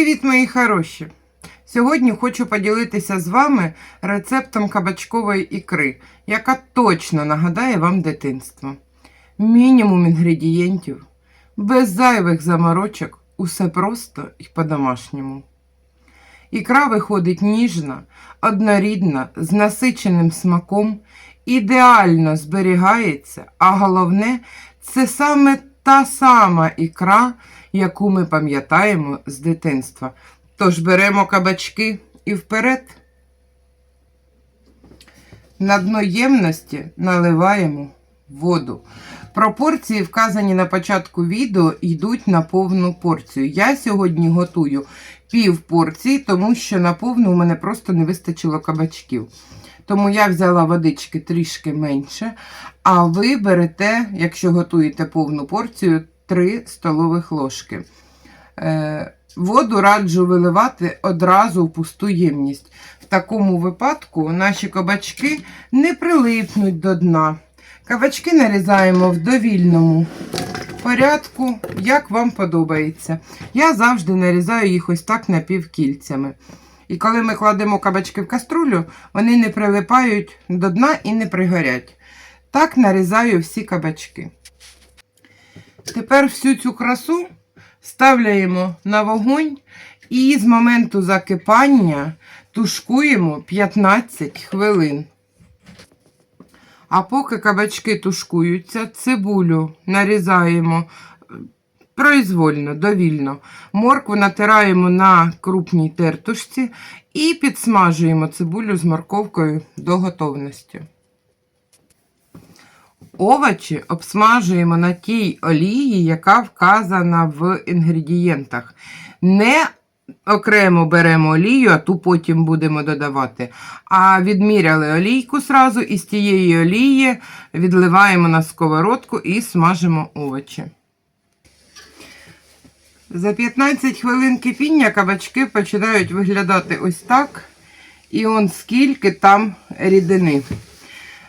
Привіт, мої хороші! Сьогодні хочу поділитися з вами рецептом кабачкової ікри, яка точно нагадає вам дитинство. Мінімум інгредієнтів, без зайвих заморочок, усе просто і по-домашньому. Ікра виходить ніжна, однорідна, з насиченим смаком, ідеально зберігається, а головне, це саме та сама ікра, яку ми пам'ятаємо з дитинства. Тож беремо кабачки і вперед. На дно ємності наливаємо воду. Пропорції, вказані на початку відео, йдуть на повну порцію. Я сьогодні готую пів порції, тому що на повну у мене просто не вистачило кабачків. Тому я взяла водички трішки менше. А ви берете, якщо готуєте повну порцію, 3 столових ложки. Е, Воду раджу виливати одразу в пусту ємність. В такому випадку наші кабачки не прилипнуть до дна. Кабачки нарізаємо в довільному порядку, як вам подобається. Я завжди нарізаю їх ось так напівкільцями. І коли ми кладемо кабачки в каструлю, вони не прилипають до дна і не пригорять. Так нарізаю всі кабачки. Тепер всю цю красу ставляємо на вогонь і з моменту закипання тушкуємо 15 хвилин. А поки кабачки тушкуються, цибулю нарізаємо е, произвольно, довільно. Моркву натираємо на крупній тертушці і підсмажуємо цибулю з морковкою до готовності. Овочі обсмажуємо на тій олії, яка вказана в інгредієнтах. Не окремо беремо олію, а ту потім будемо додавати. А відміряли олійку сразу і з тієї олії відливаємо на сковородку і смажимо овочі. За 15 хвилин кипіння кабачки починають виглядати ось так. І он скільки там рідини.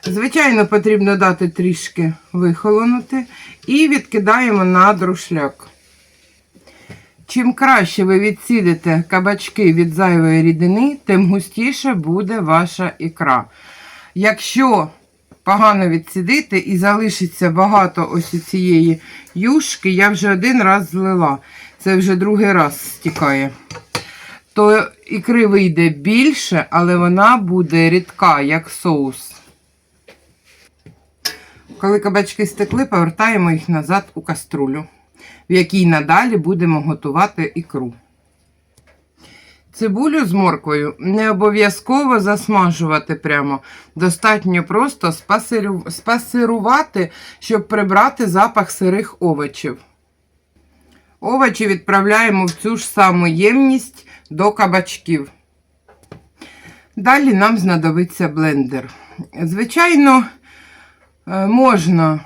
Звичайно, потрібно дати трішки вихолонути і відкидаємо на друшляк. Чим краще ви відсідите кабачки від зайвої рідини, тим густіше буде ваша ікра. Якщо погано відсідити і залишиться багато ось цієї юшки, я вже один раз злила. Це вже другий раз стікає. То ікри вийде більше, але вона буде рідка, як соус. Коли кабачки стекли, повертаємо їх назад у каструлю, в якій надалі будемо готувати ікру. Цибулю з морквою не обов'язково засмажувати прямо. Достатньо просто спасирувати, щоб прибрати запах сирих овочів. Овочі відправляємо в цю ж саму ємність до кабачків. Далі нам знадобиться блендер. Звичайно, е, можна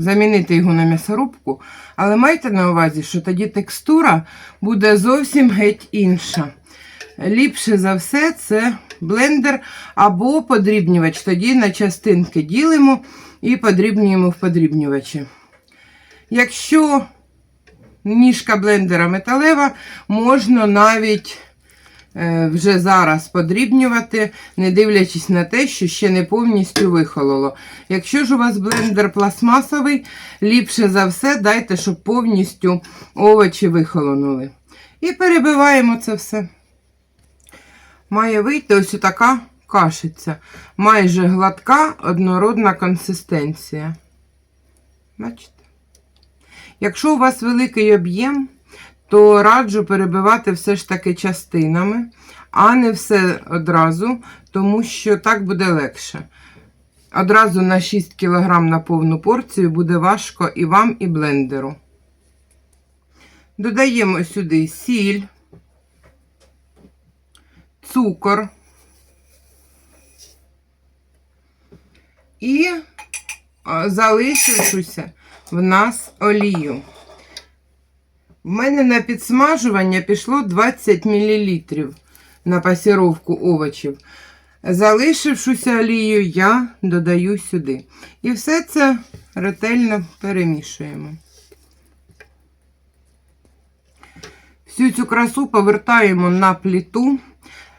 замінити його на м'ясорубку, але майте на увазі, що тоді текстура буде зовсім геть інша. Ліпше за все це блендер або подрібнювач. Тоді на частинки ділимо і подрібнюємо в подрібнювачі. Якщо ніжка блендера металева, можна навіть вже зараз подрібнювати, не дивлячись на те, що ще не повністю вихололо. Якщо ж у вас блендер пластмасовий, ліпше за все дайте, щоб повністю овочі вихолонули. І перебиваємо це все. Має вийти ось така кашиця. Майже гладка, однородна консистенція. Бачите? Якщо у вас великий об'єм, то раджу перебивати все ж таки частинами, а не все одразу, тому що так буде легше. Одразу на 6 кг на повну порцію буде важко і вам, і блендеру. Додаємо сюди сіль, цукор і залишившуся в нас олію. В мене на підсмажування пішло 20 мл на пасіровку овочів. Залишившуся олію, я додаю сюди. І все це ретельно перемішуємо. Всю цю красу повертаємо на плиту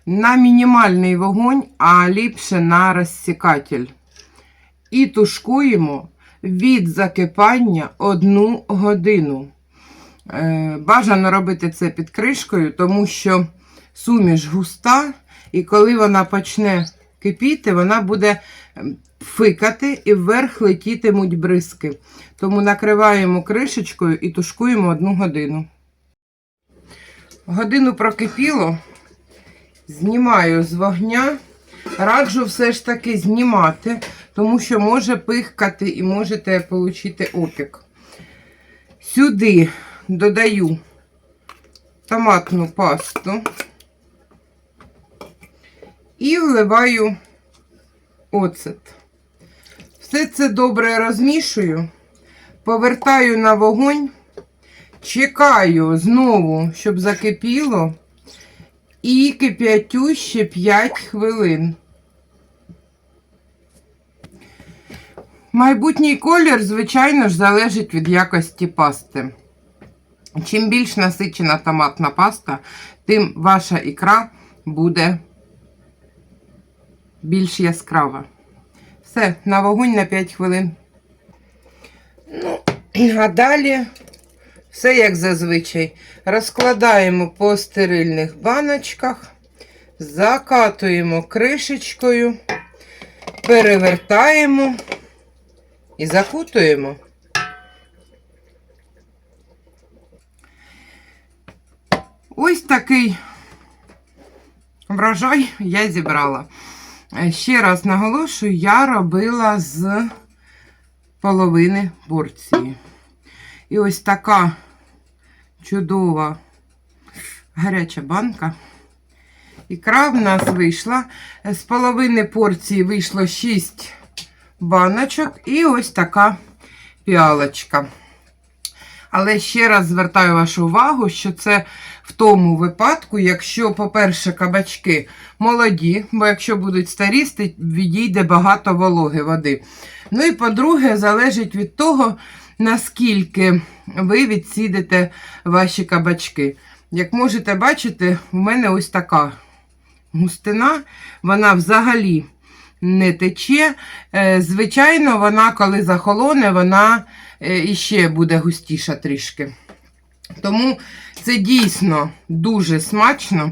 на мінімальний вогонь, а ліпше на розсікатель. І тушкуємо від закипання одну годину. Е, Бажано робити це під кришкою, тому що суміш густа, і коли вона почне кипіти, вона буде ем, фикати і вверх летітимуть бризки. Тому накриваємо кришечкою і тушкуємо одну годину. Годину прокипіло, знімаю з вогня. Раджу все ж таки знімати, тому що може пихкати і можете отримати опік. Сюди додаю томатну пасту і вливаю оцет. Все це добре розмішую, повертаю на вогонь, чекаю знову, щоб закипіло, і кип'ятю ще 5 хвилин. Майбутній колір, звичайно ж, залежить від якості пасти. Чим більш насичена томатна паста, тим ваша ікра буде більш яскрава. Все, на вогонь на 5 хвилин. Ну, а далі все як зазвичай. Розкладаємо по стерильних баночках, закатуємо кришечкою, перевертаємо і закутуємо. Ось такий врожай я зібрала. Ще раз наголошую, я робила з половини порції. І ось така чудова гаряча банка. Ікра в нас вийшла. З половини порції вийшло 6 баночок і ось така піалочка. Але ще раз звертаю вашу увагу, що це в тому випадку, якщо, по-перше, кабачки молоді, бо якщо будуть старісти, відійде багато вологи води. Ну і по-друге, залежить від того, наскільки ви відсідите ваші кабачки. Як можете бачити, в мене ось така густина, вона взагалі не тече. Е, Звичайно, вона, коли захолоне, вона е, іще буде густіша трішки. Тому це дійсно дуже смачно.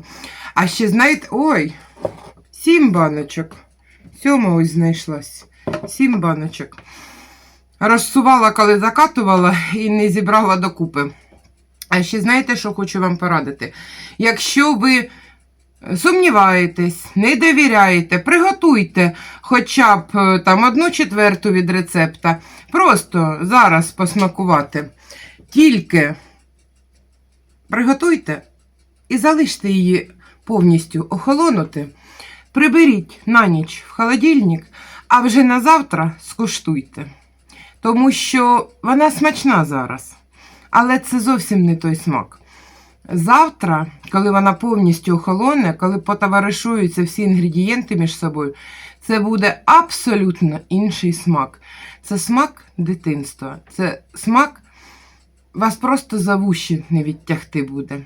А ще знаєте, ой, сім баночок. Сьома ось знайшлась. Сім баночок. Розсувала, коли закатувала і не зібрала докупи. А ще знаєте, що хочу вам порадити? Якщо ви сумніваєтесь, не довіряєте, приготуйте хоча б е, там одну четверту від рецепта. Просто зараз посмакувати. Тільки приготуйте і залиште її повністю охолонути. Приберіть на ніч в холодильник, а вже на завтра скуштуйте. Тому що вона смачна зараз. Але це зовсім не той смак. Завтра, коли вона повністю охолоне, коли потоваришуються всі інгредієнти між собою, це буде абсолютно інший смак. Це смак дитинства. Це смак вас просто за вуші не відтягти буде.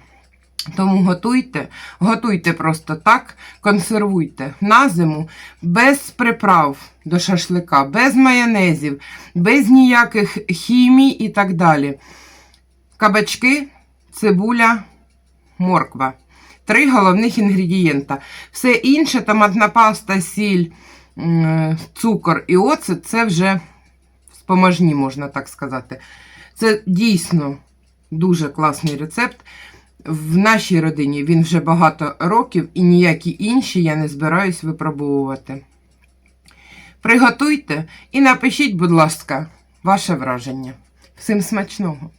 Тому готуйте, готуйте просто так, консервуйте на зиму без приправ до шашлика, без майонезів, без ніяких хімій і так далі. Кабачки, цибуля, морква. Три головних інгредієнта. Все інше, томатна паста, сіль, цукор і оцет це вже споможні, можна так сказати. Це дійсно дуже класний рецепт. В нашій родині він вже багато років і ніякі інші я не збираюсь випробовувати. Приготуйте і напишіть, будь ласка, ваше враження. Всім смачного!